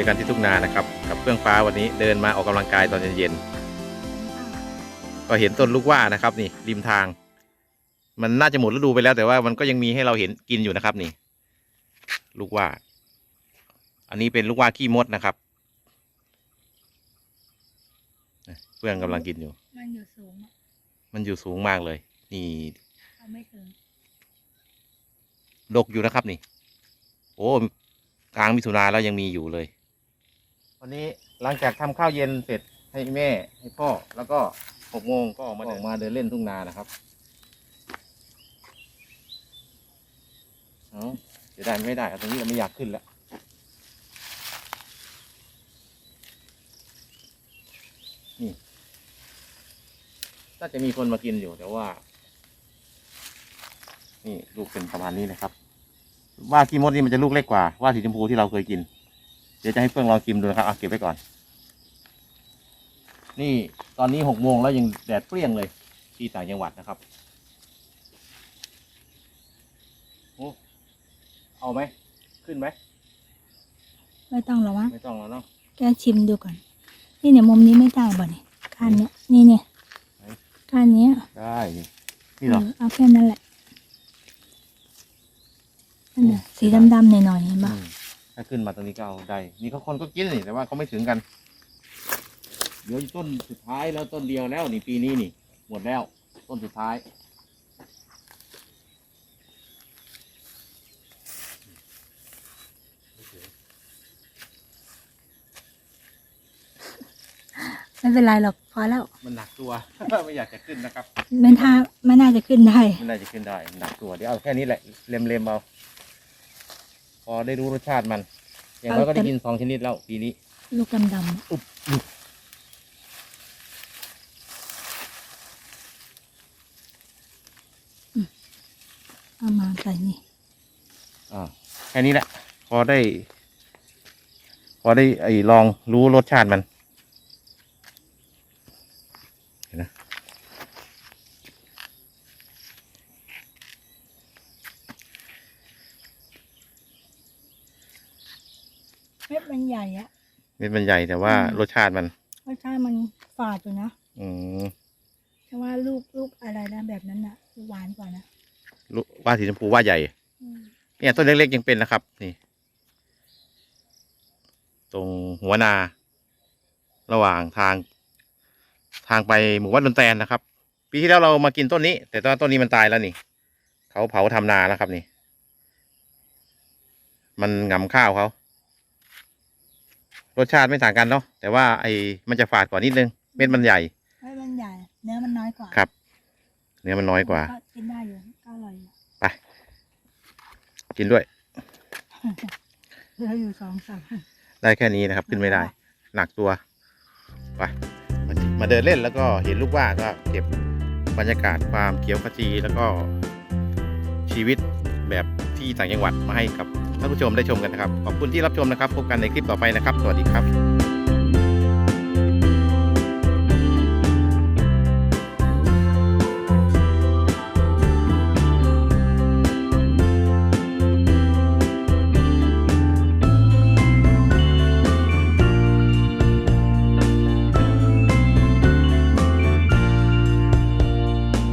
อกันที่ทุ่งนานะครับ กับเฟื่องฟ้าวันนี้เดินมาออกกำลังกายตอนเย็นๆก็เห็นต้นลูกว่านะครับ นี่ริมทาง มันน่าจะหมดฤดูไปแล้ว แต่ว่ามันก็ยังมีให้เราเห็นกินอยู่นะครับ นี่ ลูกว่า อันนี้เป็นลูกว่าขี้มดนะครับเฟื่องกำลังกินอยู่ มันอยู่สูงอะมันอยู่สูงมากเลย นี่เอาไม่ถึงดกอยู่นะครับนี่ โอ้กลางมิถุนาแล้วยังมีอยู่เลย วันนี้หลังจากทำข้าวเย็นเสร็จให้แม่ให้พ่อแล้วก็หกโมงก็ออกมาออกมาเดินเล่นทุ่งนานะครับเอาจะได้ไม่ได้เอาตรงนี้เราไม่อยากขึ้นแล้วนี่น่าจะมีคนมากินอยู่แต่ว่า นี่ลูกเป็นประมาณนี้นะครับ ว่าขี้มดนี่มันจะลูกเล็กกว่า ว่าสีชมพูที่เราเคยกิน เดี๋ยวจะให้เฟื่องลองชิมดูนะครับเอาเก็บไว้ก่อน นี่ตอนนี้หกโมงแล้วยังแดดเปรี้ยงเลย ที่ต่างจังหวัดนะครับโอ้เอาไหมขึ้นไหมไม่ต้องหรอกวะไม่ต้องแล้วเนาะแกชิมดูก่อน นี่เนี่ยมุมนี้ไม่ได้บ่เนี่ยก้านเนี้ยนี่เนี่ยไหนก้านเนี้ยได้นี่นี่เหรอเออเอาแค่นั้นแหละนั่นน่ะสีดำๆหน่อยๆเห็นปะอืม ถ้าขึ้นมาตรงนี้ก็เอาได้ นี่เขาคนก็กินนี่แต่ว่าเขาไม่ถึงกัน เดี๋ยวต้นสุดท้ายแล้วต้นเดียวแล้วนี่ปีนี้นี่ หมดแล้วต้นสุดท้าย ไม่เป็นไรหรอกพอแล้ว มันหนักตัว ไม่อยากจะขึ้นนะครับไม่ท่าไม่น่าจะขึ้นได้ไม่น่าจะขึ้นได้หนักตัวเดี๋ยวเอาแค่นี้แหละเล็มๆเอา พอได้รู้รสชาติมัน อย่างน้อยก็ได้กินสองชนิดแล้วปีนี้ ลูกดำๆอะอุ๊บอุ๊บเอามาใส่นี่อ่าแค่นี้แหละ พอได้ พอได้ไอ้ลองรู้รสชาติมันเห็นนะ เม็ดมันใหญ่อะเม็ดมันใหญ่แต่ว่าอืมรสชาติมัน รสชาติมันฝาดอยู่นะอืมแต่ว่าลูกลูกอะไรนะแบบนั้นอะหวานกว่านะลูกว่าสีชมพูว่าใหญ่อืมเนี่ยต้นเล็กๆยังเป็นนะครับ นี่ ตรงหัวนา ระหว่างทาง ทางไปหมู่บ้านดอนแตนนะครับ ปีที่แล้วเรามากินต้นนี้ แต่ตอนต้นนี้มันตายแล้วนี่ เขาเผาทำนาแล้วครับนี่ มันหงำข้าวเขา รสชาติไม่ต่างกันเนาะแต่ว่าไอ้มันจะฝาดกว่านิดนึงเม็ดมันใหญ่เม็ดมันใหญ่ เนื้อมันน้อยกว่าครับ เนื้อมันน้อยกว่าก็กินได้อยู่ก็อร่อยอยู่ไปกินด้วยเหลืออยู่สองสามได้แค่นี้นะครับ ขึ้นไม่ได้ หนักตัวไปมามาเดินเล่นแล้วก็เห็นลูกว่าก็เก็บบรรยากาศความเขียวขจีแล้วก็ชีวิตแบบที่ต่างจังหวัดมาให้กับ ท่านผู้ชมได้ชมกันนะครับ ขอบคุณที่รับชมนะครับ พบกันในคลิปต่อไปนะครับ สวัสดีครับ